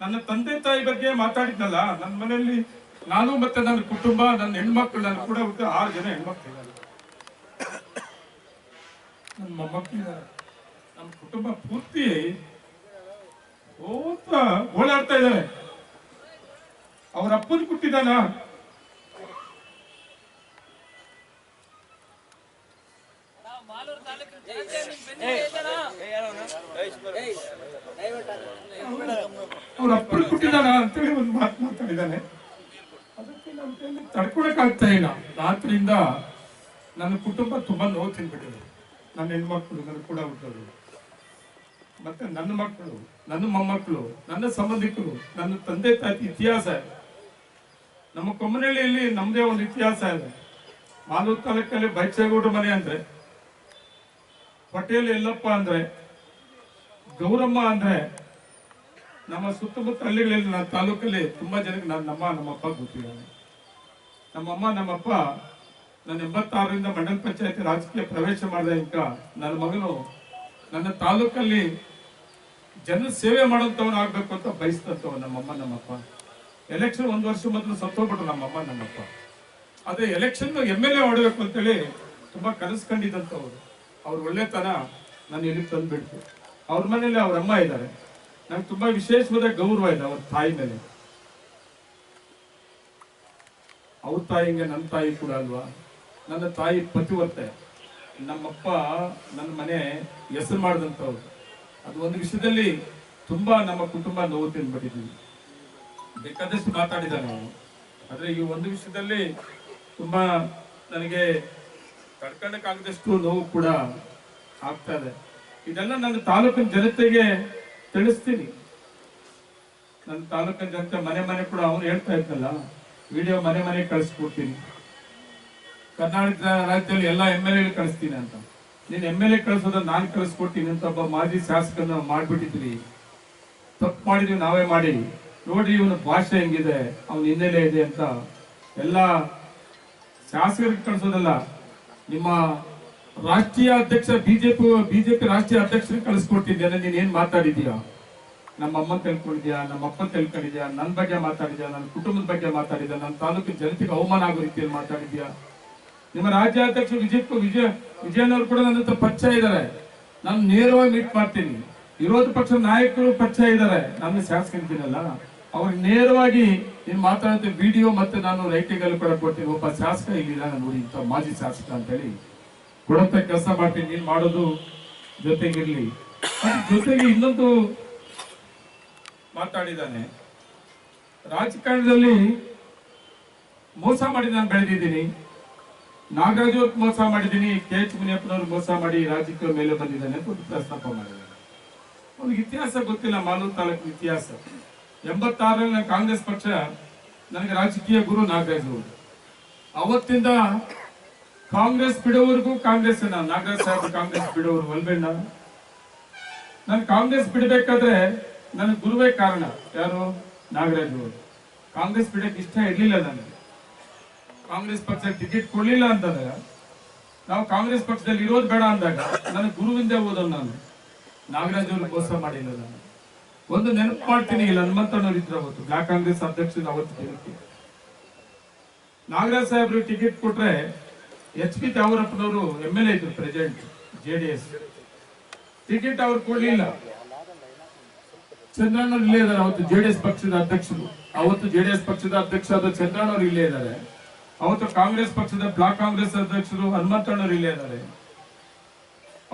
ನನ್ನ ತಂದೆ ತಾಯಿ ಬಗ್ಗೆ ಮಾತಾಡಿದ್ನಲ್ಲ ನನ್ನ ಮನೆಯಲ್ಲಿ ನಾನು ಮತ್ತೆ ನನ್ನ ಕುಟುಂಬ, ನನ್ನ ಹೆಣ್ಮಕ್ಳು ನನ್ನ ಕೂಡ ಹುಟ್ಟು ಆರು ಜನ ಹೆಣ್ಮಕ್ಳು. ನನ್ನ ಮೊಮ್ಮಕ್ಕಳಿದ್ದಾರೆ ನಮ್ಮ ಕುಟುಂಬ ಪೂರ್ತಿ ಓದ್ತಾ ಓಡಾಡ್ತಾ ಇದ್ದಾರೆ. ಅವ್ರ ಅಪ್ಪನ ಹುಟ್ಟಿದಾನ ಅವ್ರ ಅಪ್ಪನ ಕೊಟ್ಟಿದ್ದಾನ ಅಂತೇಳಿ ಒಂದು ಮಾತು ಮಾತಾಡಿದ್ದಾನೆ ಅದಕ್ಕೆ ಆಗ್ತಾ ಇಲ್ಲ. ರಾತ್ರಿಯಿಂದ ನನ್ನ ಕುಟುಂಬ ತುಂಬಾ ನೋವು ತಿನ್ಬಿಟ್ಟಿದೆ ನನ್ನ ಹೆಣ್ಮಕ್ಳು, ನನ್ನ ಕೂಡ ಹುಟ್ಟೋರು. ಮತ್ತೆ ನನ್ನ ಮಕ್ಕಳು, ನನ್ನ ಮೊಮ್ಮಕ್ಕಳು, ನನ್ನ ಸಂಬಂಧಿಕರು, ನನ್ನ ತಂದೆ ತಾಯಿ ಇತಿಹಾಸ ನಮ್ಮ ಕೊಮ್ಮನಹಳ್ಳಿಯಲ್ಲಿ ನಮ್ಮದೇ ಒಂದು ಇತಿಹಾಸ ಇದೆ. ಮಾಲೂರು ತಾಲೂಕಲ್ಲಿ ಬೈಚೇಗೌಡ ಮನೆ ಅಂದ್ರೆ, ಹೊಟ್ಟೆಯಲ್ಲಿ ಎಲ್ಲಪ್ಪ ಅಂದ್ರೆ ಗೌರಮ್ಮ ಅಂದ್ರೆ ನಮ್ಮ ಸುತ್ತಮುತ್ತ ಹಳ್ಳಿಗಳಲ್ಲಿ ನನ್ನ ತಾಲೂಕಲ್ಲಿ ತುಂಬಾ ಜನಕ್ಕೆ ನನ್ನ ನಮ್ಮ, ನಮ್ಮಪ್ಪ ಗೊತ್ತಿದ್ದಾನೆ ನಮ್ಮಮ್ಮ, ನಮ್ಮಪ್ಪ ನಾನು ಎಂಬತ್ತಾರರಿಂದ ಮಂಡಲ ಪಂಚಾಯತಿ ರಾಜಕೀಯ ಪ್ರವೇಶ ಮಾಡಿದ ಇಂಕ ನನ್ನ ಮಗನು ನನ್ನ ತಾಲೂಕಲ್ಲಿ ಜನ ಸೇವೆ ಮಾಡೋಂಥವ್ನು ಆಗ್ಬೇಕು ಅಂತ ಬಯಸ್ತಂತವ ನಮ್ಮಮ್ಮ, ನಮ್ಮಪ್ಪ. ಎಲೆಕ್ಷನ್ ಒಂದು ವರ್ಷ ಮೊದಲು ಸತ್ತೋಗ್ಬಿಟ್ರು ನಮ್ಮಮ್ಮ, ನಮ್ಮಪ್ಪ. ಅದೇ ಎಲೆಕ್ಷನ್ ಎಂ ಎಲ್ ಎ ಮಾಡಬೇಕು ಅಂತೇಳಿ ತುಂಬಾ ಕನಸು ಅವ್ರು ಅವ್ರ ಒಳ್ಳೆತನ ನಾನು ಎಲ್ಲಿ ತಂದ್ಬಿಡ್ತು. ಅವ್ರ ಮನೇಲಿ ಅವ್ರ ಅಮ್ಮ ಇದ್ದಾರೆ. ನಂಗೆ ತುಂಬಾ ವಿಶೇಷವಾದ ಗೌರವ ಇದೆ ಅವ್ರ ತಾಯಿ ಮೇಲೆ. ಅವ್ರ ತಾಯಿಗೆ ನನ್ನ ತಾಯಿ ಕೂಡ ಅಲ್ವಾ? ನನ್ನ ತಾಯಿ ಪತಿವರ್ತೆ. ನಮ್ಮಪ್ಪ ನನ್ನ ಮನೆ ಹೆಸರು ಮಾಡಿದಂಥವ್ರು. ಅದು ಒಂದು ವಿಷಯದಲ್ಲಿ ತುಂಬಾ ನಮ್ಮ ಕುಟುಂಬ ನೋವು ತಿನ್ಬಿಟ್ಟಿದ್ದೀವಿ. ಬೇಕಾದಷ್ಟು ಮಾತಾಡಿದ ನಾವು ಆದರೆ ಈ ಒಂದು ವಿಷಯದಲ್ಲಿ ತುಂಬಾ ನನಗೆ ತಡ್ಕೊಳಕ್ಕಾಗದಷ್ಟು ನೋವು ಕೂಡ ಆಗ್ತಾ ಇದೆ. ಇದೆಲ್ಲ ನನ್ನ ತಾಲೂಕಿನ ಜನತೆಗೆ ತಿಳಿಸ್ತೀನಿ. ನನ್ನ ತಾಲೂಕಿನ ಜನತೆ ಮನೆ ಮನೆ ಕೂಡ ಅವನು ಹೇಳ್ತಾ ಇದ್ದಲ್ಲ ವಿಡಿಯೋ ಮನೆ ಮನೆ ಕಳಿಸ್ಕೊಡ್ತೀನಿ. ಕರ್ನಾಟಕ ರಾಜ್ಯದಲ್ಲಿ ಎಲ್ಲ ಎಂ ಎಲ್ ಎ ಕಳಿಸ್ತೀನಿ ಅಂತ. ನೀನು ಎಂ ಎಲ್ ಎ ಕಳಿಸೋದನ್ನ ನಾನು ಕಳಿಸ್ಕೊಡ್ತೀನಿ ಅಂತ ಒಬ್ಬ ಮಾಜಿ ಶಾಸಕನ ಮಾಡಿಬಿಟ್ಟಿದ್ರಿ ತಪ್ಪು ಮಾಡಿದ್ವಿ, ನಾವೇ ಮಾಡಿ ನೋಡ್ರಿ ಇವನ ಭಾಷೆ ಹೆಂಗಿದೆ, ಅವನ ಹಿನ್ನೆಲೆ ಇದೆ ಅಂತ. ಎಲ್ಲ ಶಾಸಕರಿಗೆ ಕಳಿಸೋದಲ್ಲ, ನಿಮ್ಮ ರಾಷ್ಟ್ರೀಯ ಅಧ್ಯಕ್ಷ, ಬಿಜೆಪಿ ಬಿಜೆಪಿ ರಾಷ್ಟ್ರೀಯ ಅಧ್ಯಕ್ಷರಿಗೆ ಕಳಿಸ್ಕೊಟ್ಟಿದ್ದೇನೆ. ನೀನ್ ಏನ್ ಮಾತಾಡಿದ್ಯಾ ನಮ್ಮ ಅಮ್ಮ ತಿಳ್ಕೊಂಡಿದ್ಯಾ? ನಮ್ಮ ಅಪ್ಪ ತಿಳ್ಕೊಂಡಿದ್ಯಾ? ನನ್ನ ಬಗ್ಗೆ ಮಾತಾಡಿದ್ಯಾ? ನನ್ನ ಕುಟುಂಬದ ಬಗ್ಗೆ ಮಾತಾಡಿದ್ಯಾ? ನನ್ನ ತಾಲೂಕಿನ ಜನತೆಗೆ ಅವಮಾನ ಆಗೋ ರೀತಿಯಲ್ಲಿ ಮಾತಾಡಿದ್ಯಾ ನಿಮ್ಮ ರಾಜ್ಯಾಧ್ಯಕ್ಷ ವಿಜಯ್ ವಿಜಯ ವಿಜಯನವರು ಕೂಡ ನನ್ನ ಹತ್ರ ಪರಿಚಯ ಇದ್ದಾರೆ. ನಾನು ನೇರವಾಗಿ ಮೀಟ್ ಮಾಡ್ತೀನಿ. ವಿರೋಧ ಪಕ್ಷದ ನಾಯಕರು ಪರಿಚಯ ಇದ್ದಾರೆ. ನನ್ನ ಶಾಸಕರಿದ್ದೀನಲ್ಲ ಅವ್ರಿಗೆ ನೇರವಾಗಿ ನೀನು ಮಾತಾಡೋದು ವಿಡಿಯೋ ಮತ್ತೆ ನಾನು ರೈಟಿಂಗ್ ಅಲ್ಲಿ ಕೂಡ ಕೊಡ್ತೀನಿ. ಒಬ್ಬ ಶಾಸಕ ಇಲ್ಲಿಲ್ಲ ನೋಡಿ ಮಾಜಿ ಶಾಸಕ ಅಂತೇಳಿ. ಕೊಡಂತ ಕೆಲಸ ಮಾಡ್ತೀನಿ, ನೀನ್ ಮಾಡೋದು ಜೊತೆಗಿರ್ಲಿ. ಜೊತೆಗೆ ಇನ್ನೊಂದು ಮಾತಾಡಿದಾನೆ ರಾಜಕಾರಣದಲ್ಲಿ ಮೋಸ ಮಾಡಿ ನಾನು ಬೆಳೆದಿದ್ದೀನಿ. ನಾಗರಾಜ್ ಮೋಸ ಮಾಡಿದ್ದೀನಿ, ಕೆ ಎಚ್ ಮುನಿಯಪ್ಪನವ್ರು ಮೋಸ ಮಾಡಿ ರಾಜಕೀಯ ಮೇಲೆ ಬಂದಿದ್ದಾನೆ ಅಂತ ಪ್ರಸ್ತಾಪ ಮಾಡಿದ್ದಾನೆ ಅವ್ನಿಗೆ ಇತಿಹಾಸ ಗೊತ್ತಿಲ್ಲ, ಮಾಲೂರು ತಾಲೂಕಿನ ಇತಿಹಾಸ. ಎಂಬತ್ತಾರರಲ್ಲಿ ಕಾಂಗ್ರೆಸ್ ಪಕ್ಷ, ನನಗೆ ರಾಜಕೀಯ ಗುರು ನಾಗರಾಜ್ ಅವರು. ಅವತ್ತಿಂದ ಕಾಂಗ್ರೆಸ್ ಬಿಡೋವರೆಗೂ ಕಾಂಗ್ರೆಸ್ ನಾಗರಾಜ್ ಸಾಹೇಬ್ ಕಾಂಗ್ರೆಸ್ ಬಿಡೋರು ಒಲ್ಬೇಡ ನಾನು ಕಾಂಗ್ರೆಸ್ ಬಿಡಬೇಕಾದ್ರೆ ನನ್ನ ಗುರುವೇ ಕಾರಣ. ಯಾರು? ನಾಗರಾಜ್ ಅವರು. ಕಾಂಗ್ರೆಸ್ ಬಿಡಕ್ಕೆ ಇಷ್ಟ ಇರಲಿಲ್ಲ ನನಗೆ. ಕಾಂಗ್ರೆಸ್ ಪಕ್ಷ ಟಿಕೆಟ್ ಕೊಡ್ಲಿಲ್ಲ ಅಂತಂದ್ರೆ ನಾವು ಕಾಂಗ್ರೆಸ್ ಪಕ್ಷದಲ್ಲಿ ಇರೋದು ಬೇಡ ಅಂದಾಗ ನನ್ನ ಗುರುವಿಂದ ಓದೋದು ನಾನು. ನಾಗರಾಜ್ ಅವರು ಮೋಸ ಮಾಡಿಲ್ಲ ನಾನು ಒಂದು ನೆನಪು ಮಾಡ್ತೀನಿ ಇಲ್ಲಿ ಹನುಮಂತನವ್ರು ಇದ್ರು ಅವತ್ತು, ಬ್ಲಾಕ್ ಕಾಂಗ್ರೆಸ್ ಅಧ್ಯಕ್ಷರು ಅವತ್ತು ನಾಗರಾಜ್ ಸಾಹೇಬ್ರಿಗೆ ಟಿಕೆಟ್ ಕೊಟ್ರೆ ಎಚ್ ಪಿ ತಾವೂರಪ್ಪನವರು ಎಂ ಎಲ್ ಎ ಇದ್ರು present J D S ticket ಅವ್ರು ಕೊಡ್ಲಿಲ್ಲ. ಚಂದ್ರಣ್ಣವ್ರು ಇಲ್ಲೇ ಇದ್ದಾರೆ ಅವತ್ತು ಜೆಡಿಎಸ್ ಪಕ್ಷದ ಅಧ್ಯಕ್ಷರು. ಅವತ್ತು ಜೆಡಿಎಸ್ ಪಕ್ಷದ ಅಧ್ಯಕ್ಷ ಆದ ಚಂದ್ರಣ್ಣವ್ರು ಇಲ್ಲೇ ಇದ್ದಾರೆ ಅವತ್ತು ಕಾಂಗ್ರೆಸ್ ಪಕ್ಷದ ಬ್ಲಾಕ್ ಕಾಂಗ್ರೆಸ್ ಅಧ್ಯಕ್ಷರು ಹನುಮಂತಣ್ಣವ್ರು ಇಲ್ಲೇ ಇದ್ದಾರೆ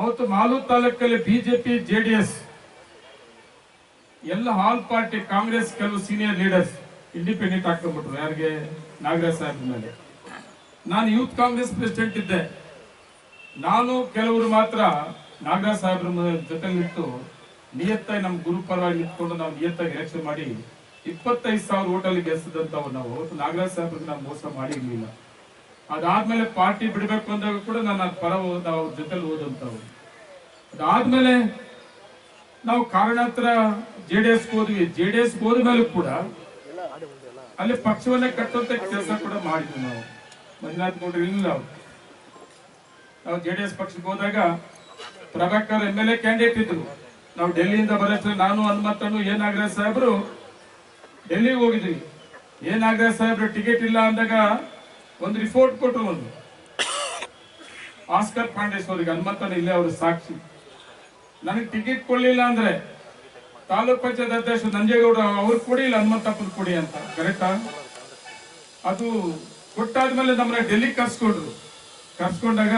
ಅವತ್ತು ಮಾಲೂರು ತಾಲೂಕಲ್ಲಿ ಬಿಜೆಪಿ ಎಸ್ ಎಲ್ಲ ಆಲ್ ಪಾರ್ಟಿ ಕಾಂಗ್ರೆಸ್ ಕೆಲವು ಸೀನಿಯರ್ ಲೀಡರ್ಸ್ ಇಂಡಿಪೆಂಡೆಂಟ್ ಹಾಕೊಂಡ್ಬಿಟ್ರು ಯಾರಿಗೆ? ನಾಗರಾಜ್ ಸಾಹೇಬ್ ಮೇಲೆ. ನಾನು ಯೂತ್ ಕಾಂಗ್ರೆಸ್ ಪ್ರೆಸಿಡೆಂಟ್ ಇದ್ದೆ. ನಾನು ಕೆಲವರು ಮಾತ್ರ ನಾಗರಾಜ್ ಸಾಹೇಬ್ರ ಜೊತೆ ನಿಂತು ನಿಯತ್ತಾಗಿ ನಮ್ಮ ಗುರು ಪರವಾಗಿ ನಿಂತ್ಕೊಂಡು ನಾವು ನಿಯತ್ತಾಗಿ ಎಲೆಕ್ಷನ್ ಮಾಡಿ ಇಪ್ಪತ್ತೈದು ಸಾವಿರ ಓಟಲ್ಲಿ ಗೆಲ್ಸಿದಂತವ್ರು ನಾವು. ನಾಗರಾಜ್ ಸಾಹೇಬ್ರಿಗೆ ನಾವು ಮೋಸ ಮಾಡಿರ್ಲಿಲ್ಲ ಅದಾದ್ಮೇಲೆ ಪಾರ್ಟಿ ಬಿಡಬೇಕು ಅಂದಾಗ ಕೂಡ ನಾನು ಅದು ಪರ ಹೋದ ಅವ್ರ ಜೊತೆಲಿ ಓದಂತವ್ರು ಅದಾದ್ಮೇಲೆ ನಾವು ಕಾರಣಾಂತರ ಜೆ ಡಿ ಎಸ್ ಹೋದ್ವಿ. ಜೆ ಡಿ ಎಸ್ ಹೋದ ಕೂಡ ಅಲ್ಲಿ ಪಕ್ಷವನ್ನೇ ಕಟ್ಟುವಂತ ಕೆಲಸ ಕೂಡ ಮಾಡಿದ್ವಿ ನಾವು. ಮಂಜುನಾಥ್ ಇಲ್ಲ. ನಾವು ಜೆ ಡಿ ಎಸ್ ಪಕ್ಷಕ್ಕೆ ಹೋದಾಗ Prabhakar M L A candidate ಇದ್ರು. ನಾವು ಡೆಲ್ಲಿಯಿಂದ ಬರೋಷ್ಟು ನಾನು ಹನುಮಂತನು ಏ ನಾಗರಾಜ್ ಸಾಹೇಬರು ಡೆಲ್ಲಿಗೆ ಹೋಗಿದ್ವಿ. ಎ. ನಾಗರಾಜ್ ಸಾಹೇಬ್ರು ಟಿಕೆಟ್ ಇಲ್ಲ ಅಂದಾಗ ಒಂದು ರಿಪೋರ್ಟ್ ಕೊಟ್ಟರು ಒಂದು. ಆಸ್ಕರ್ ಪಾಂಡೇಶ್ವರಿಗೆ ಹನುಮಂತನ ಇಲ್ಲೇ ಅವರು ಸಾಕ್ಷಿ. ನನಗೆ ಟಿಕೆಟ್ ಕೊಡಲಿಲ್ಲ ಅಂದ್ರೆ ತಾಲೂಕ್ ಪಂಚಾಯತ್ ಅಧ್ಯಕ್ಷ ನಂಜೇಗೌಡ ಅವ್ರು ಕೊಡಿ ಇಲ್ಲ, ಹನುಮಂತಪ್ಪನ ಕೊಡಿ ಅಂತ. ಕರೆಕ್ಟಾ ಅದು ಕೊಟ್ಟಾದ್ಮೇಲೆ ನಮ್ಮನ್ನ ಡೆಲ್ಲಿ ಕರ್ಸ್ಕೊಂಡ್ರು. ಕರ್ಸ್ಕೊಂಡಾಗ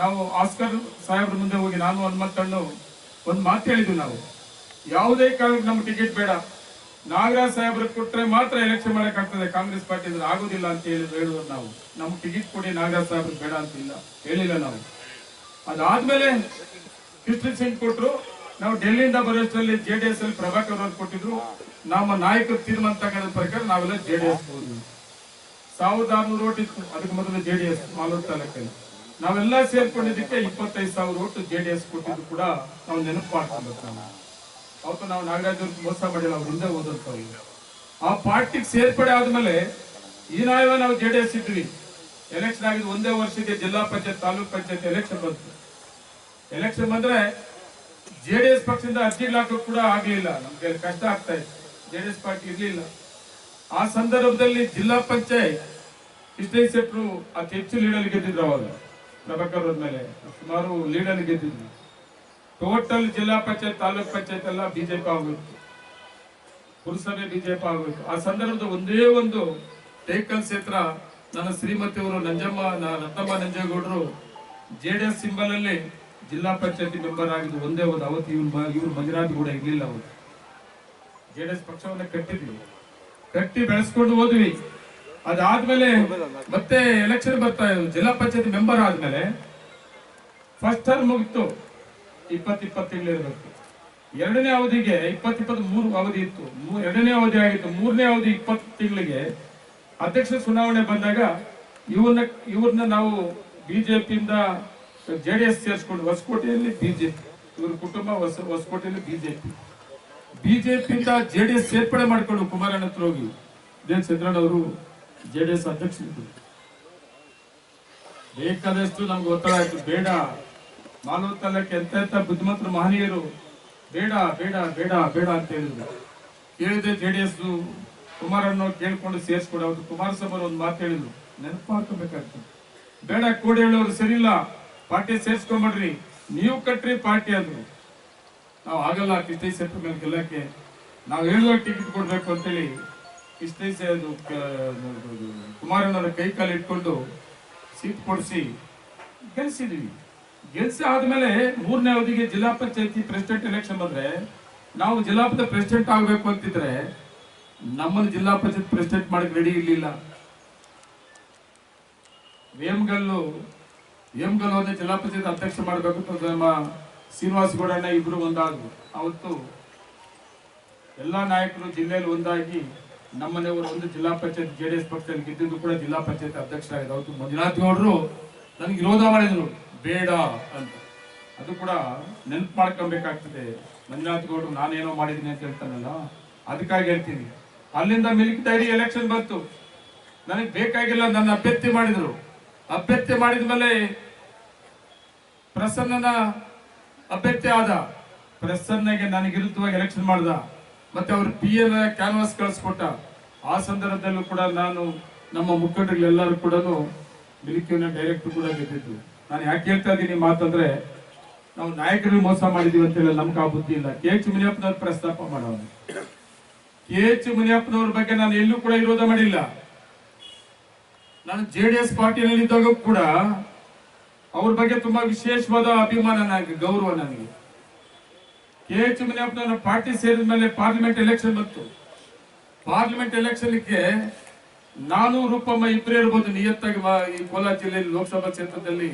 ನಾವು ಆಸ್ಕರ್ ಸಾಹೇಬ್ರ ಮುಂದೆ ಹೋಗಿ ನಾನು ಹನುಮಂತಣ್ಣು ಒಂದು ಮಾತು ಹೇಳಿದ್ವಿ ನಾವು. ಯಾವುದೇ ಕಾರಣಕ್ಕೆ ನಮ್ಗೆ ಟಿಕೆಟ್ ಬೇಡ. ನಾಗರಾಜ್ ಸಾಹೇಬ್ರ ಕೊಟ್ರೆ ಮಾತ್ರ ಎಲೆಕ್ಷನ್ ಮಾಡಕ್ ಆಗ್ತದೆ. ಕಾಂಗ್ರೆಸ್ ಪಾರ್ಟಿ ಅಂದ್ರೆ ಆಗೋದಿಲ್ಲ ಅಂತ ಹೇಳಿ ಹೇಳುವುದು ನಾವು. ನಮ್ಗೆ ಟಿಕೆಟ್ ಕೊಡಿ, ನಾಗರಾಜ್ ಸಾಹೇಬ್ರ ಬೇಡ ಅಂತಿಲ್ಲ ಹೇಳಿಲ್ಲ ನಾವು. ಅದಾದ್ಮೇಲೆ ಕೃಷ್ಣ ಸಿಂಗ್ ಕೊಟ್ರು. ನಾವು ಡೆಲ್ಲಿಯಿಂದ ಬರೋಷ್ಟರಲ್ಲಿ ಜೆ ಡಿ ಎಸ್ ಅಲ್ಲಿ ಪ್ರಭಾಕರ್ ಅವ್ರು ಕೊಟ್ಟಿದ್ರು. ನಮ್ಮ ನಾಯಕರು ತೀರ್ಮಾನ ತಗೊಂಡ ಪ್ರಕಾರ ನಾವೆಲ್ಲ ಜೆ ಡಿ ಎಸ್ ಸಾವಿರದ ಆರ್ನೂರು ಓಟ್ ಇತ್ತು. ಅದಕ್ಕೆ ಮೊದಲು ಜೆ ಡಿ ಎಸ್ ಮಾಲೂರು ತಾಲೂಕಲ್ಲಿ. ನಾವೆಲ್ಲ ಸೇರ್ಕೊಂಡಿದ್ದಕ್ಕೆ ಇಪ್ಪತ್ತೈದು ಸಾವಿರ ಓಟು ಜೆ ಡಿ ಎಸ್ ಕೊಟ್ಟಿದ್ದು ಕೂಡ ನಾವು ನೆನಪು ಮಾಡ್ಕೊಬೇಕು ನಾವು. ಅವತ್ತು ನಾವು ನಾಗರಾಜ್ ಅವ್ರಿಗೆ ಮೋಸ ಮಾಡಿಲ್ಲ, ಅವ್ರ ಹಿಂದೆ ಓದಂತವ್ರು ಆ ಪಾರ್ಟಿಗೆ ಸೇರ್ಪಡೆ ಆದ್ಮೇಲೆ ಈ ನಾವೇ ನಾವು ಜೆ ಡಿ ಎಸ್ ಇದ್ವಿ. ಎಲೆಕ್ಷನ್ ಆಗಿದ್ದು ಒಂದೇ ವರ್ಷಕ್ಕೆ ಜಿಲ್ಲಾ ಪಂಚಾಯತ್, ತಾಲೂಕ್ ಪಂಚಾಯತ್ ಎಲೆಕ್ಷನ್ ಬಂತು. ಎಲೆಕ್ಷನ್ ಬಂದ್ರೆ ಜೆ ಡಿ ಎಸ್ ಪಕ್ಷದಿಂದ ಅರ್ಜಿಗಳಾಕಕ್ ಕೂಡ ಆಗ್ಲಿಲ್ಲ. ನಮ್ಗೆ ಕಷ್ಟ ಆಗ್ತಾ ಇತ್ತು. ಜೆ ಡಿ ಎಸ್ ಪಾರ್ಟಿ ಇರ್ಲಿಲ್ಲ. ಆ ಸಂದರ್ಭದಲ್ಲಿ ಜಿಲ್ಲಾ ಪಂಚಾಯತ್ ಇಷ್ಟೇ ಶೆಟ್ರು ಅತಿ ಹೆಚ್ಚು ಲೀಡಲ್ಲಿ ಗೆದ್ದಿದ್ರು ಅವಾಗ. ಪ್ರಭಾಕರ್ ಮೇಲೆ ಸುಮಾರು ಲೀಡಲ್ಲಿ ಗೆದ್ದಿದ್ರು. ಟೋಟಲ್ ಜಿಲ್ಲಾ ಪಂಚಾಯತ್, ತಾಲೂಕ್ ಪಂಚಾಯತ್ ಎಲ್ಲ ಬಿಜೆಪಿ ಆಗೋಯ್ತು ಪುರಸಭೆ ಬಿಜೆಪಿ ಆಗೋಯ್ತು ಆ ಸಂದರ್ಭದ ಒಂದೇ ಒಂದು ಟೇಕಲ್ ಕ್ಷೇತ್ರ ನನ್ನ ಶ್ರೀಮತಿ ಅವರು ನಂಜಮ್ಮ ರತ್ನಮ್ಮ ನಂಜೇಗೌಡರು ಜೆ ಡಿ ಎಸ್ ಸಿಂಬಲ್ ಅಲ್ಲಿ ಜಿಲ್ಲಾ ಪಂಚಾಯತ್ ಮೆಂಬರ್ ಆಗಿದ್ದು ಒಂದೇ ಒಂದು ಅವತ್ತು ಇವ್ರು ಇವ್ರು ಮಂಜುನಾಥ್ ಕೂಡ ಇರಲಿಲ್ಲ ಅವರು. ಜೆ ಡಿ ಎಸ್ ಪಕ್ಷವನ್ನ ಕಟ್ಟಿದ್ವಿ. ಕಟ್ಟಿ ಬೆಳೆಸ್ಕೊಂಡು ಹೋದ್ವಿ. ಅದಾದ್ಮೇಲೆ ಮತ್ತೆ ಎಲೆಕ್ಷನ್ ಬರ್ತಾ ಜಿಲ್ಲಾ ಪಂಚಾಯತ್ ಮೆಂಬರ್ ಆದ್ಮೇಲೆ ಫಸ್ಟ್ ಟರ್ಮ್ ಮುಗಿತು ಇಪ್ಪತ್ ಇಪ್ಪತ್ತು ಇರಬೇಕು. ಎರಡನೇ ಅವಧಿಗೆ ಇಪ್ಪತ್ ಇಪ್ಪತ್ ಮೂರು ಅವಧಿ ಇತ್ತು. ಎರಡನೇ ಅವಧಿ ಆಗಿತ್ತು. ಮೂರನೇ ಅವಧಿ ಇಪ್ಪತ್ತು ತಿಂಗಳಿಗೆ ಅಧ್ಯಕ್ಷ ಚುನಾವಣೆ ಬಂದಾಗ ಇವ್ರನ್ನ ಇವ್ರನ್ನ ನಾವು ಬಿಜೆಪಿಯಿಂದ ಜೆ ಡಿ ಎಸ್ ಸೇರಿಸ್ಕೊಂಡು ಹೊಸಕೋಟೆಯಲ್ಲಿ ಬಿಜೆಪಿ. ಇವ್ರ ಕುಟುಂಬ ಹೊಸ ಹೊಸಕೋಟೆಯಲ್ಲಿ ಬಿಜೆಪಿ. ಬಿಜೆಪಿಯಿಂದ ಜೆ ಡಿ ಎಸ್ ಸೇರ್ಪಡೆ ಮಾಡಿಕೊಂಡು ಕುಮಾರಣ್ಣ ಹತ್ರ ಹೋಗಿ, ಇದೇ ಚಂದ್ರಣ್ಣ ಅವರು ಜೆ ಡಿ ಎಸ್ ಬೇಕಾದಷ್ಟು ನಮ್ಗೆ ಒತ್ತಡ ಆಯ್ತು. ಬೇಡ. ಮಾನವ ತಾಲೂಕು ಎಂತ ಬುದ್ಧಿಮಂತರು ಮಹನೀಯರು, ಬೇಡ ಬೇಡ ಬೇಡ ಬೇಡ ಅಂತ ಹೇಳಿದ್ರು. ಕೇಳಿದೆ ಜೆ ಡಿ ಎಸ್ ಕುಮಾರಣ್ಣ ಕೇಳ್ಕೊಂಡು ಸೇರಿಸ್ಕೊಡ. ಅವ್ರು ಕುಮಾರಸ್ವಾಮಿ ಒಂದು ಮಾತು ಹೇಳಿದ್ರು. ನೆನಪು ಹಾಕಬೇಕಾಗ್ತದೆ ಬೇಡ, ಕೋಡಿ ಹೇಳೋರು ಸರಿಯಿಲ್ಲ. ಪಾರ್ಟಿ ಸೇರಿಸ್ಕೊಂಬಿಡ್ರಿ. ನೀವು ಕಟ್ಟ್ರಿ ಪಾರ್ಟಿ ಅಂದ್ರು. ನಾವು ಆಗಲ್ಲ ಕಿಸ್ತೈ ಸೆಟ್ರ ಮೇಲೆ ಗೆಲ್ಲಕ್ಕೆ ನಾವು ಹೇಳಿದ ಟಿಕೆಟ್ ಕೊಡಬೇಕು ಅಂತೇಳಿ ಕಿಸ್ತೈ ಅದು ಕ- ಅದು ಕುಮಾರಣ್ಣನ ಕೈ ಕಾಲು ಇಟ್ಕೊಂಡು ಸೀಟ್ ಕೊಡಿಸಿ ಗೆಲ್ಸಿದ್ವಿ. ಗೆಲ್ಸಿ ಆದಮೇಲೆ ಮೂರನೇ ಅವಧಿಗೆ ಜಿಲ್ಲಾ ಪಂಚಾಯತಿ ಪ್ರೆಸಿಡೆಂಟ್ ಎಲೆಕ್ಷನ್ ಬಂದ್ರೆ ನಾವು ಜಿಲ್ಲಾ ಪಂಚಾಯತ್ ಪ್ರೆಸಿಡೆಂಟ್ ಆಗ್ಬೇಕು ಅಂತಿದ್ರೆ ನಮ್ಮನ್ನು ಜಿಲ್ಲಾ ಪಂಚಾಯತ್ ಪ್ರೆಸಿಡೆಂಟ್ ಮಾಡಕ್ಕೆ ರೆಡಿ ಇರಲಿಲ್ಲ. ವೇಮ್ಗಲ್ಲು ಒಂದೇ ಜಿಲ್ಲಾ ಪಂಚಾಯತ್ ಅಧ್ಯಕ್ಷ ಮಾಡಬೇಕು ಅಂತ ನಮ್ಮ ಶ್ರೀನಿವಾಸ ಗೌಡಣ್ಣ ಇಬ್ಬರು ಒಂದಾದ್ರು ಅವತ್ತು ಎಲ್ಲ ನಾಯಕರು ಜಿಲ್ಲೆಯಲ್ಲಿ ಒಂದಾಗಿ ನಮ್ಮನೆಯವರು ಒಂದು ಜಿಲ್ಲಾ ಪಂಚಾಯತ್ ಜೆ ಡಿ ಎಸ್ ಪಕ್ಷದಲ್ಲಿ ಗೆದ್ದಿದ್ದು ಕೂಡ ಜಿಲ್ಲಾ ಪಂಚಾಯತ್ ಅಧ್ಯಕ್ಷರಾಗಿದ್ದು ಅವತ್ತು ಮಂಜುನಾಥ್ ಗೌಡರು ನನಗೆ ವಿರೋಧ ಮಾಡಿದ್ರು. ಬೇಡ ಅಂತ. ಅದು ಕೂಡ ನೆನಪು ಮಾಡ್ಕೊಬೇಕಾಗ್ತದೆ. ಮಂಜುನಾಥ್ ಗೌಡರು, ನಾನೇನೋ ಮಾಡಿದ್ದೀನಿ ಅಂತ ಹೇಳ್ತಾನಲ್ಲ, ಅದಕ್ಕಾಗಿ ಹೇಳ್ತೀನಿ. ಅಲ್ಲಿಂದ ಮಿಲ್ಕ್ ಡೈರಿ ಎಲೆಕ್ಷನ್ ಬಂತು. ನನಗೆ ಬೇಕಾಗಿಲ್ಲ ನನ್ನ ಅಭ್ಯರ್ಥಿ ಮಾಡಿದ್ರು. ಅಭ್ಯರ್ಥಿ ಮಾಡಿದ ಮೇಲೆ ಪ್ರಸನ್ನನ ಅಭ್ಯರ್ಥಿ ಆದ ಪ್ರಸನ್ನಗೆ ನನಗೆ ಎಲೆಕ್ಷನ್ ಮಾಡ್ದ. ಮತ್ತೆ ಅವ್ರ ಪಿ ಎಲ್ ಕ್ಯಾನ್ವಾಸ್ ಕಳಿಸ್ಕೊಟ್ಟ. ಆ ಸಂದರ್ಭದಲ್ಲೂ ಕೂಡ ನಾನು ನಮ್ಮ ಮುಖಂಡರಿಗೆಲ್ಲರೂ ಕೂಡ ಬಿಲಿಕಿನ ಡೈರೆಕ್ಟ್ ಕೂಡ ಗೆದ್ದಿದ್ದು. ನಾನು ಯಾಕೆ ಹೇಳ್ತಾ ಇದ್ದೀನಿ ಮಾತಂದ್ರೆ, ನಾವು ನಾಯಕರಿಗೆ ಮೋಸ ಮಾಡಿದೀವಿ ಅಂತ ಹೇಳಿ ನಮ್ಗೆ ಆ ಬುದ್ಧಿ ಇಲ್ಲ. ಕೆ ಎಚ್ ಮುನಿಯಪ್ಪನವ್ರ ಪ್ರಸ್ತಾಪ ಮಾಡೋನು ಕೆ ಎಚ್ ಮುನಿಯಪ್ಪನವ್ರ ಬಗ್ಗೆ ನಾನು ಎಲ್ಲೂ ಕೂಡ ವಿರೋಧ ಮಾಡಿಲ್ಲ. ನಾನು ಜೆ ಡಿ ಎಸ್ ಪಾರ್ಟಿನಲ್ಲಿ ಇದ್ದಾಗ ಕೂಡ ಅವ್ರ ಬಗ್ಗೆ ತುಂಬಾ ವಿಶೇಷವಾದ ಅಭಿಮಾನ ನನಗೆ, ಗೌರವ ನನಗೆ. ಕೆ ಎಚ್ ಮುನಿಯಪ್ಪನ ಪಾರ್ಟಿ ಸೇರಿದ ಮೇಲೆ ಪಾರ್ಲಿಮೆಂಟ್ ಎಲೆಕ್ಷನ್ ಬಂತು. ಪಾರ್ಲಿಮೆಂಟ್ ಎಲೆಕ್ಷನ್ಗೆ ನಾನು ರೂಪಮ್ಮ ಇಬ್ಬರೇ ಇರ್ಬೋದು ನಿಯತ್ತಾಗಿ ಈ ಕೋಲಾರ ಜಿಲ್ಲೆಯಲ್ಲಿ ಲೋಕಸಭಾ ಕ್ಷೇತ್ರದಲ್ಲಿ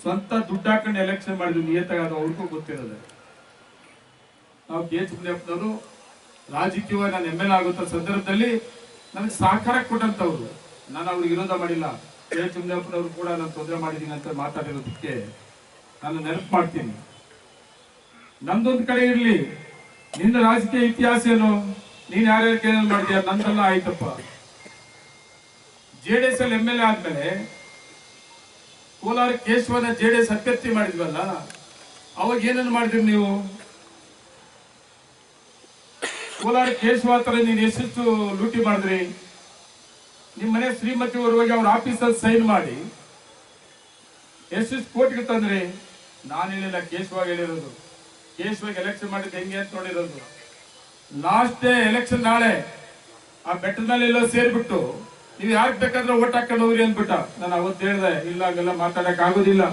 ಸ್ವಂತ ದುಡ್ಡು ಹಾಕೊಂಡು ಎಲೆಕ್ಷನ್ ಮಾಡಿದ್ವಿ ನಿಯತ್ತಾಗಿ, ಅದು ಅವ್ರಿಗೂ ಗೊತ್ತಿರೋದು. ನಾವು ಕೆ ಎಚ್ ಮುನಿಯಪ್ಪನವರು ರಾಜಕೀಯವಾಗಿ ನಾನು ಎಂ ಎಲ್ ಆಗುವಂಥ ಸಂದರ್ಭದಲ್ಲಿ ನನಗೆ ಸಹಕಾರ ಕೊಟ್ಟಂತವ್ರು ನಾನು ಅವ್ರಿಗೆ ವಿರೋಧ ಮಾಡಿಲ್ಲ. ಕೆ ಎಚ್ ಮುನಿಯಪ್ಪನವರು ಕೂಡ ನಾನು ತೊಂದರೆ ಮಾಡಿದ್ದೀನಿ ಅಂತ ಮಾತಾಡಿರೋದಕ್ಕೆ ನಾನು ನೆನಪು ಮಾಡ್ತೀನಿ. ನಂದೊಂದು ಕಡೆ ಇರ್ಲಿ, ನಿನ್ನ ರಾಜಕೀಯ ಇತಿಹಾಸ ಏನು? ನೀನ್ ಯಾರ್ಯಾರು ಏನೇನು ಮಾಡಿದ್ಯಾ ನಂದೆಲ್ಲ ಆಯ್ತಪ್ಪ. ಜೆ ಡಿ ಎಸ್ ಅಲ್ಲಿ ಎಂ ಎಲ್ ಎ ಆದ್ಮೇಲೆ ಕೋಲಾರ ಕೇಶವನ ಜೆ ಡಿ ಎಸ್ ಅಭ್ಯರ್ಥಿ ಮಾಡಿದ್ವಲ್ಲ, ಅವಾಗ ಏನನ್ನು ಮಾಡಿದ್ರಿ ನೀವು? ಕೋಲಾರ ಕೇಶವ ಹತ್ರ ನೀನು ಎಷ್ಟೆಷ್ಟು ಲೂಟಿ ಮಾಡಿದ್ರಿ? ನಿಮ್ಮ ಮನೆ ಶ್ರೀಮತಿ ಅವರು ಹೋಗಿ ಅವ್ರ ಆಫೀಸಲ್ಲಿ ಸೈನ್ ಮಾಡಿ ಎಷ್ಟೆಷ್ಟು ಕೋಟಿಗೆ ತಂದ್ರಿ? ನಾನು ಹೇಳಿಲ್ಲ ಕೇಶವ ಹೇಳಿರೋದು. ಕೇಶವಾಗಿ ಎಲೆಕ್ಷನ್ ಮಾಡಿದ್ದು ಹೆಂಗೆ ಅಂತ ನೋಡಿರೋದು. ಲಾಸ್ಟ್ ಡೇ ಎಲೆಕ್ಷನ್ ನಾಳೆ. ಆ ಬೆಟ್ಟದಲ್ಲಿ ಎಲ್ಲೋ ಸೇರ್ಬಿಟ್ಟು, ನೀವು ಯಾಕೆ ಬೇಕಾದ್ರೆ ಓಟ್ ಹಾಕೊಂಡು ಹೋಗ್ರಿ ಅಂದ್ಬಿಟ್ಟ. ನಾನು ಅವತ್ತು ಹೇಳ್ದೆ, ಇಲ್ಲ, ಹಂಗೆಲ್ಲ ಮಾತಾಡಕ್ ಆಗೋದಿಲ್ಲ.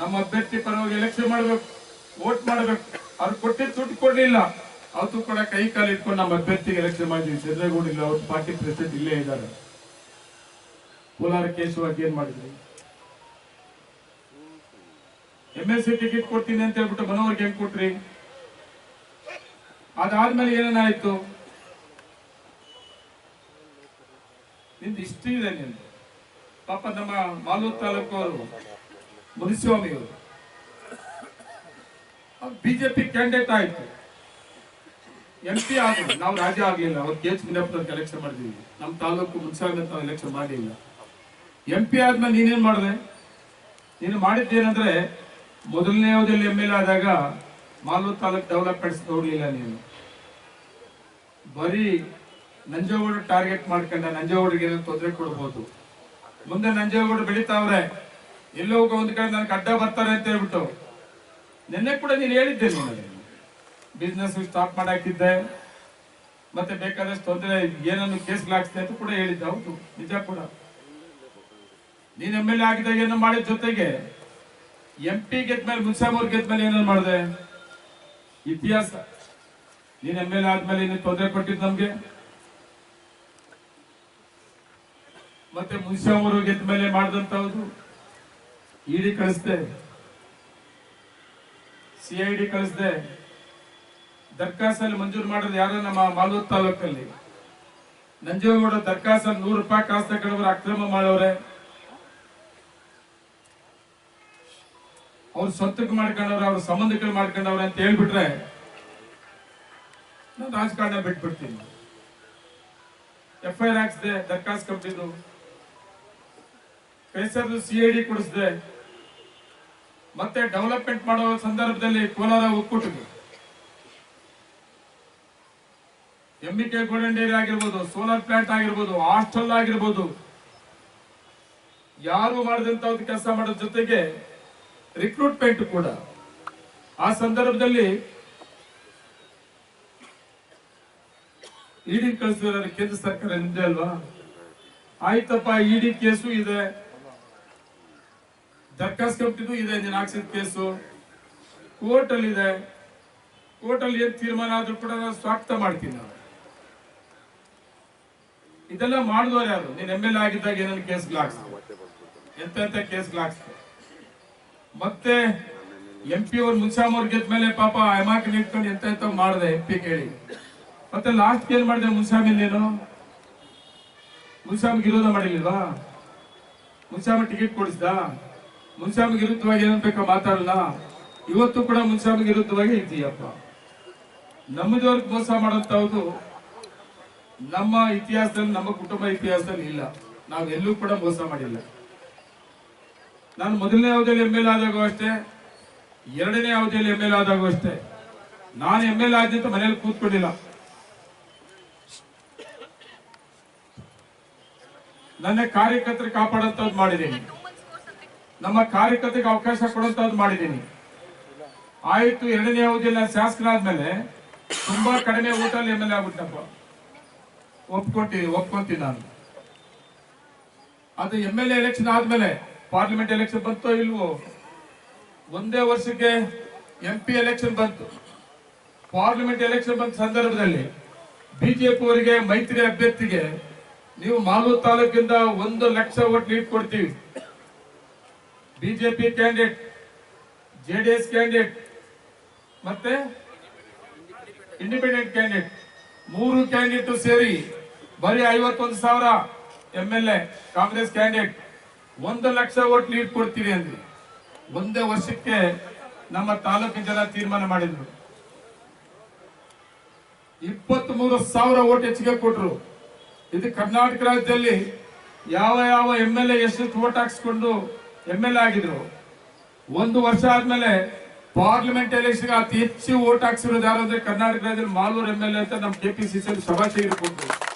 ನಮ್ಮ ಅಭ್ಯರ್ಥಿ ಪರವಾಗಿ ಎಲೆಕ್ಷನ್ ಮಾಡ್ಬೇಕು ವೋಟ್ ಮಾಡ್ಬೇಕು. ಅವ್ರು ಕೊಟ್ಟಿದ್ದು ದುಡ್ಡು ಕೊಡ್ಲಿಲ್ಲ. ಅವತ್ತು ಕೂಡ ಕೈ ಕಾಲು ಇಟ್ಕೊಂಡು ನಮ್ಮ ಅಭ್ಯರ್ಥಿಗೆ ಎಲೆಕ್ಷನ್ ಮಾಡಿದ್ವಿ. ಚಂದ್ರಗೌಡ ಇಲ್ಲ, ಅವ್ರ ಪಾರ್ಟಿ ಪ್ರೆಸಿಡೆಂಟ್ ಇಲ್ಲೇ ಇದ್ದಾರೆ. ಕೋಲಾರ ಕೇಶವಾಗಿ ಏನ್ ಮಾಡಿದ್ರಿ? ಎಂ ಎಸ್ ಸಿ ಟಿಕೆಟ್ ಕೊಡ್ತೀನಿ ಅಂತ ಹೇಳ್ಬಿಟ್ಟು ಮನವರಿಗೆ ಹೆಂಗ್ ಕೊಟ್ರಿ? ಅದಾದ್ಮೇಲೆ ಏನೇನಾಯ್ತು ನಿಂದು ಇಷ್ಟ ಇದೆ ನಿಂದು ಪಾಪ ನಮ್ಮ ಮಾಲೂರ್ ತಾಲೂಕು ಅವರು, ಮುನಿಸ್ವಾಮಿ ಅವರು. ಬಿಜೆಪಿ ಕ್ಯಾಂಡಿಡೇಟ್ ಆಯ್ತು. ಎಂ ಪಿ ಆದ್ರು. ನಾವು ರಾಜ್ಯ ಆಗಲಿಲ್ಲ. ಅವ್ರು ಕೆ ಎಚ್ ಮುನಿಯಪ್ಪನವ್ರಿಗೆ ಎಲೆಕ್ಷನ್ ಮಾಡಿದ್ವಿ. ನಮ್ಮ ತಾಲೂಕು ಮುನ್ಸಾಮಿ ಅಂತ ಎಲೆಕ್ಷನ್ ಮಾಡಲಿಲ್ಲ. ಎಂ ಪಿ ಆದ್ಮೇಲೆ ನೀನೇನ್ ಮಾಡಿದೆ? ನೀನು ಮಾಡಿದ್ದೇನಂದ್ರೆ ಮೊದಲನೇ ಅವಧಿಯಲ್ಲಿ ಎಂ ಎಲ್ ಆದಾಗ ಮಾಲೂರು ತಾಲೂಕ್ ಡೆವಲಪ್ಮೆಂಟ್ಸ್ ನೋಡ್ಲಿಲ್ಲ ನೀನು. ಬರೀ ನಂಜೇಗೌಡ ಟಾರ್ಗೆಟ್ ಮಾಡ್ಕೊಂಡ ನಂಜೇಗೌಡರಿಗೆ ಏನೋ ತೊಂದರೆ ಕೊಡ್ಬೋದು. ಮುಂದೆ ನಂಜೇಗೌಡ ಬೆಳಿತಾವ್ರೆ, ಎಲ್ಲೋ ಒಂದ್ ಕಡೆ ನನ್ಗೆ ಅಡ್ಡ ಬರ್ತಾರೆ ಅಂತ ಹೇಳ್ಬಿಟ್ಟು. ನಿನ್ನೆ ಕೂಡ ನೀನು ಹೇಳಿದ್ದೆ ನೀನು ಬಿಸ್ನೆಸ್ ಸ್ಟಾಪ್ ಮಾಡಾಕಿದ್ದೆ. ಮತ್ತೆ ಬೇಕಾದಷ್ಟು ತೊಂದರೆ, ಏನನ್ನು ಕೇಸ್ಗಳಾಗ್ತದೆ ಅಂತ ಕೂಡ ಹೇಳಿದ್ದೆ, ಹೌದು, ನಿಜ ಕೂಡ. ನೀನ್ ಎಂ ಎಲ್ ಎ ಆಗಿದ್ದಾಗ ಏನೋ ಮಾಡಿದ ಜೊತೆಗೆ ಎಂ ಪಿ ಗೆದ್ಮೇಲೆ ಮುನ್ಸಾಮೂರ್ ಗೆದ್ಮೇಲೆ ಏನೋ ಮಾಡಿದೆ? ಇತಿಹಾಸ. ನೀನ್ ಎಂ ಎಲ್ ಎ ಆದ್ಮೇಲೆ ಏನೇನು ತೊಂದರೆ ಕೊಟ್ಟಿದ್ ನಮ್ಗೆ? ಮತ್ತೆ ಮುನ್ಸಾಮೂರು ಗೆದ್ದ ಮೇಲೆ ಮಾಡಿದಂತಹದ್ದು ಇಡಿ ಕಳಿಸ್ದೆ. ಸಿ ಐ ಡಿ ಕಳಿಸ್ದೆ. ದರ್ಖಾಸ್ತಲ್ಲಿ ಮಂಜೂರು ಮಾಡೋದು ಯಾರೋ? ನಮ್ಮ ಮಾಲೂರು ತಾಲೂಕಲ್ಲಿ. ನಂಜೇಗೌಡ ದರ್ಖಾಸ್ತಲ್ಲಿ ನೂರು ರೂಪಾಯಿ ಕಾಸು ತಗೊಂಡವ್ರು ಅಕ್ರಮ ಮಾಡವ್ರೆ ಅವ್ರು ಸ್ವಂತಕ್ಕೆ ಮಾಡ್ಕೊಂಡವ್ರ, ಅವ್ರ ಸಂಬಂಧಗಳು ಮಾಡ್ಕೊಂಡವ್ರ ಅಂತ ಹೇಳ್ಬಿಟ್ರೆ ನಾನು ರಾಜಕಾರಣ ಬಿಟ್ಬಿಡ್ತೀನಿ. ಎಫ್ ಐ ಆರ್ ಹಾಕ್ಸ್ದೆ ದರ್ಖಾಸ್ ಕಂಪ್ನಿದು ಕೈಸರ್ದು ಸಿ ಐ ಡಿ ಕೊಡಿಸ್ದೆ. ಮತ್ತೆ ಡೆವಲಪ್ಮೆಂಟ್ ಮಾಡೋ ಸಂದರ್ಭದಲ್ಲಿ ಕೋಲಾರ ಒಕ್ಕೂಟಕ್ಕೆ ಎಂ ಕೆ ಗೋಲ್ಡನ್ ಆಗಿರ್ಬೋದು ಸೋಲಾರ್ ಪ್ಲಾಂಟ್ ಆಗಿರ್ಬೋದು ಹಾಸ್ಟೆಲ್ ಆಗಿರ್ಬೋದು, ಯಾರು ಮಾಡಿದಂತ ಕೆಲಸ ಮಾಡೋದ್ರ ಜೊತೆಗೆ ರಿಕ್ರೂಟ್ಮೆಂಟ್ ಕೂಡ. ಆ ಸಂದರ್ಭದಲ್ಲಿ ಇಡಿ ಕಳಿಸಿದ್ರೆ ಕೇಂದ್ರ ಸರ್ಕಾರ ನಿಮ್ದೆ ಅಲ್ವಾ? ಆಯ್ತಪ್ಪ ಇಡಿ ಕೇಸು ಇದೆ. ದರ್ಖಾಸ್ ಕಂಪ್ನಿದು ಇದೆ, ನೀನು ಹಾಕ್ಸಿದ ಕೇಸು. ಕೋರ್ಟ್ ಅಲ್ಲಿ ಇದೆ ಕೋರ್ಟ್ ಅಲ್ಲಿ ಏನ್ ತೀರ್ಮಾನ ಆದ್ರೂ ಕೂಡ ನಾನು ಸ್ವಾಗತ ಮಾಡ್ತೀನಿ ನಾನು. ಇದೆಲ್ಲ ಮಾಡಿದವ್ರು ಯಾರು? ನೀನ್ ಎಂ ಎಲ್ ಆಗಿದ್ದಾಗ ಏನೇನು ಕೇಸ್ಗಳು ಹಾಕ್ಸ್ತಾರೆ ಎಂತ ಕೇಸ್ಗಳು ಹಾಕ್ಸ್ತಾರೆ ಮತ್ತೆ ಎಂ ಪಿ ಅವ್ರು ಮುನ್ಸಾಮ್ ಅವ್ರು ಗೆದ್ದ ಮೇಲೆ ಪಾಪ ಅಮಾಕ್ ನಿಂತ್ಕೊಂಡು ಎಂತ ಎಂತ ಮಾಡಿದೆ ಎಂ ಪಿ ಕೇಳಿ. ಮತ್ತೆ ಲಾಸ್ಟ್ ಏನ್ ಮಾಡಿದೆ ಮುನ್ಸಾಮಿ ನೀನು ಮುನ್ಸಾಮಿಗೆ ವಿರೋಧ ಮಾಡಿಲ್ವಾ? ಮುನ್ಸಾಮಿ ಟಿಕೆಟ್ ಕೊಡಿಸ್ದ? ಮುನ್ಸಾಮಿಗೆ ವಿರುದ್ಧವಾಗಿ ಏನ್ ಬೇಕೋ ಮಾತಾಡಲ್ಲ? ಇವತ್ತು ಕೂಡ ಮುನ್ಸಾಮಿಗೆ ವಿರುದ್ಧವಾಗಿ ಇದ್ದೀಯಪ್ಪ ನಮ್ಮದವ್ರಿಗೆ ಮೋಸ ಮಾಡೋಂಥದ್ದು ನಮ್ಮ ಇತಿಹಾಸದಲ್ಲಿ, ನಮ್ಮ ಕುಟುಂಬ ಇತಿಹಾಸದಲ್ಲಿ ಇಲ್ಲ. ನಾವು ಎಲ್ಲೂ ಕೂಡ ಮೋಸ ಮಾಡಿಲ್ಲ. ನಾನು ಮೊದಲನೇ ಅವಧಿಯಲ್ಲಿ ಎಂ ಎಲ್ ಆದಾಗೂ ಅಷ್ಟೇ, ಎರಡನೇ ಅವಧಿಯಲ್ಲಿ ಎಂ ಎಲ್ ಆದಾಗೂ ಅಷ್ಟೇ. ನಾನು ಎಂ ಎಲ್ ಆದ್ಯಂತ ಮನೇಲಿ ಕೂತ್ಕೊಂಡಿಲ್ಲ. ನನ್ನ ಕಾರ್ಯಕರ್ತರು ಕಾಪಾಡಂತದ್ದು ಮಾಡಿದ್ದೀನಿ. ನಮ್ಮ ಕಾರ್ಯಕರ್ತರಿಗೆ ಅವಕಾಶ ಕೊಡುವಂತದ್ದು ಮಾಡಿದ್ದೀನಿ. ಆಯಿತು, ಎರಡನೇ ಅವಧಿಯಲ್ಲಿ ನಾನು ಶಾಸಕನಾದ್ಮೇಲೆ ತುಂಬಾ ಕಡಿಮೆ ಊಟಲ್ಲಿ ಎಂ ಎಲ್ ಎ ಆಗ್ಬಿಟ್ಟಪ್ಪ. ಒಪ್ಕೊತೀನಿ ಒಪ್ಕೊಂತೀನಿ ನಾನು. ಅದು ಎಂ ಎಲ್ ಎಲೆಕ್ಷನ್ ಆದ್ಮೇಲೆ ಪಾರ್ಲಿಮೆಂಟ್ ಎಲೆಕ್ಷನ್ ಬಂತೋ ಇಲ್ವೋ? ಒಂದೇ ವರ್ಷಕ್ಕೆ ಎಂ ಪಿ ಎಲೆಕ್ಷನ್ ಬಂತು. ಪಾರ್ಲಿಮೆಂಟ್ ಎಲೆಕ್ಷನ್ ಬಂದ ಸಂದರ್ಭದಲ್ಲಿ ಬಿಜೆಪಿ ಅವರಿಗೆ, ಮೈತ್ರಿ ಅಭ್ಯರ್ಥಿಗೆ ನೀವು ಮಾಲೂರು ತಾಲೂಕಿಂದ ಒಂದು ಲಕ್ಷ ಓಟ್ ಲೀಡ್ ಕೊಡ್ತೀವಿ. ಬಿಜೆಪಿ ಕ್ಯಾಂಡಿಡೇಟ್ ಎಸ್ ಕ್ಯಾಂಡಿಡೇಟ್ ಮತ್ತೆ ಇಂಡಿಪೆಂಡೆಂಟ್ ಕ್ಯಾಂಡಿಡೇಟ್ ಮೂರು ಕ್ಯಾಂಡಿಡೇಟ್ ಸೇರಿ ಬರೀ ಐವತ್ತೊಂದು ಸಾವಿರ M L A Congress candidate ಒಂದು ಲಕ್ಷ ಓಟ್ ಲೀಡ್ ಕೊಡ್ತೀವಿ ಅಂದ್ರೆ ಒಂದೇ ವರ್ಷಕ್ಕೆ ನಮ್ಮ ತಾಲೂಕಿನ ಜನ ತೀರ್ಮಾನ ಮಾಡಿದ್ರು. ಇಪ್ಪತ್ತ್ ಮೂರು ಸಾವಿರ ಓಟ್ ಹೆಚ್ಚಿಗೆ ಕೊಟ್ರು. ಇದು ಕರ್ನಾಟಕ ರಾಜ್ಯದಲ್ಲಿ ಯಾವ ಯಾವ ಎಂ ಎಲ್ ಎ ಎಷ್ಟು ಓಟ್ ಹಾಕಿಸ್ಕೊಂಡು ಎಂ ಎಲ್ ಎ ಆಗಿದ್ರು. ಒಂದು ವರ್ಷ ಆದ್ಮೇಲೆ ಪಾರ್ಲಿಮೆಂಟ್ ಎಲೆಕ್ಷನ್ ಅತಿ ಹೆಚ್ಚು ಓಟ್ ಹಾಕ್ಸಿರೋದು ಯಾರು ಅಂದ್ರೆ ಕರ್ನಾಟಕ ರಾಜ್ಯದಲ್ಲಿ ಮಾಲೂರು ಎಂ ಎಲ್ ಎ ಅಂತ ನಮ್ಮ ಕೆಪಿಸಿಸಿ ಶಭಾಷ್ ಕೊಟ್ಟರು